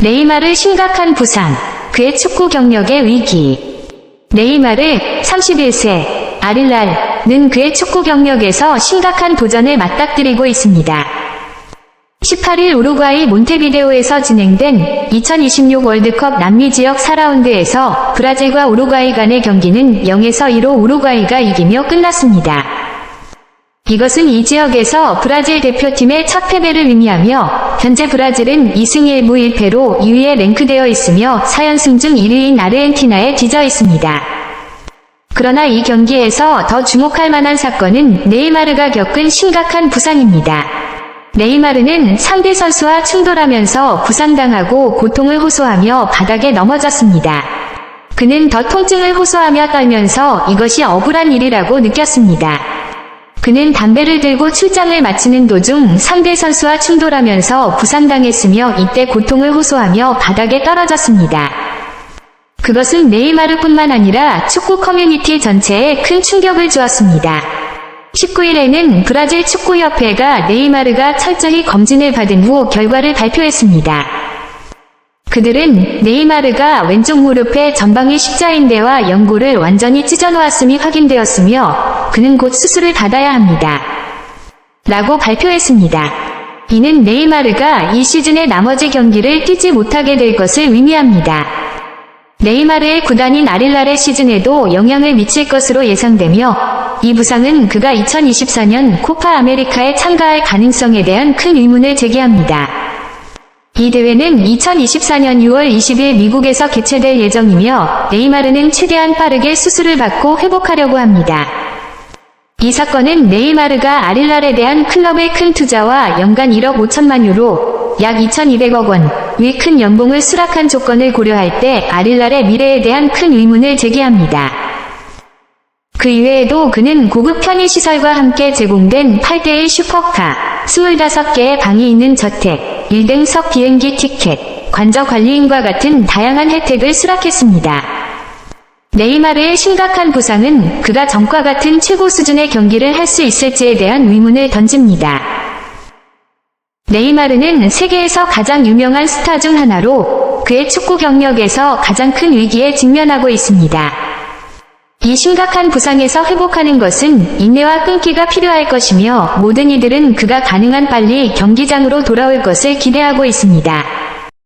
네이마르 심각한 부상, 그의 축구 경력의 위기. 네이마르 31세 아릴랄은 그의 축구 경력에서 심각한 도전을 맞닥뜨리고 있습니다. 18일 우루과이 몬테비데오에서 진행된 2026 월드컵 남미 지역 4라운드에서 브라질과 우루과이 간의 경기는 0에서 2로 우루과이가 이기며 끝났습니다. 이것은 이 지역에서 브라질 대표팀의 첫 패배를 의미하며 현재 브라질은 2승 1무 1패로 2위에 랭크되어 있으며 4연승 중 1위인 아르헨티나에 뒤져 있습니다. 그러나 이 경기에서 더 주목할 만한 사건은 네이마르가 겪은 심각한 부상입니다. 네이마르는 상대 선수와 충돌하면서 부상당하고 고통을 호소하며 바닥에 넘어졌습니다. 그는 더 통증을 호소하며 떨면서 이것이 억울한 일이라고 느꼈습니다. 그는 담배를 들고 출장을 마치는 도중 상대 선수와 충돌하면서 부상당했으며 이때 고통을 호소하며 바닥에 떨어졌습니다. 그것은 네이마르뿐만 아니라 축구 커뮤니티 전체에 큰 충격을 주었습니다. 19일에는 브라질 축구협회가 네이마르가 철저히 검진을 받은 후 결과를 발표했습니다. 그들은 네이마르가 왼쪽 무릎의 전방위 십자인대와 연골을 완전히 찢어놓았음이 확인되었으며 그는 곧 수술을 받아야 합니다. 라고 발표했습니다. 이는 네이마르가 이 시즌의 나머지 경기를 뛰지 못하게 될 것을 의미합니다. 네이마르의 구단인 아릴랄의 시즌에도 영향을 미칠 것으로 예상되며 이 부상은 그가 2024년 코파 아메리카에 참가할 가능성에 대한 큰 의문을 제기합니다. 이 대회는 2024년 6월 20일 미국에서 개최될 예정이며 네이마르는 최대한 빠르게 수술을 받고 회복하려고 합니다. 이 사건은 네이마르가 아릴랄에 대한 클럽의 큰 투자와 연간 1억 5천만 유로, 약 2,200억 원의 큰 연봉을 수락한 조건을 고려할 때 아릴랄의 미래에 대한 큰 의문을 제기합니다. 그 이외에도 그는 고급 편의시설과 함께 제공된 8대1 슈퍼카, 25개의 방이 있는 저택, 1등석 비행기 티켓, 관저 관리인과 같은 다양한 혜택을 수락했습니다. 네이마르의 심각한 부상은 그가 전과 같은 최고 수준의 경기를 할 수 있을지에 대한 의문을 던집니다. 네이마르는 세계에서 가장 유명한 스타 중 하나로 그의 축구 경력에서 가장 큰 위기에 직면하고 있습니다. 이 심각한 부상에서 회복하는 것은 인내와 끈기가 필요할 것이며 모든 이들은 그가 가능한 빨리 경기장으로 돌아올 것을 기대하고 있습니다.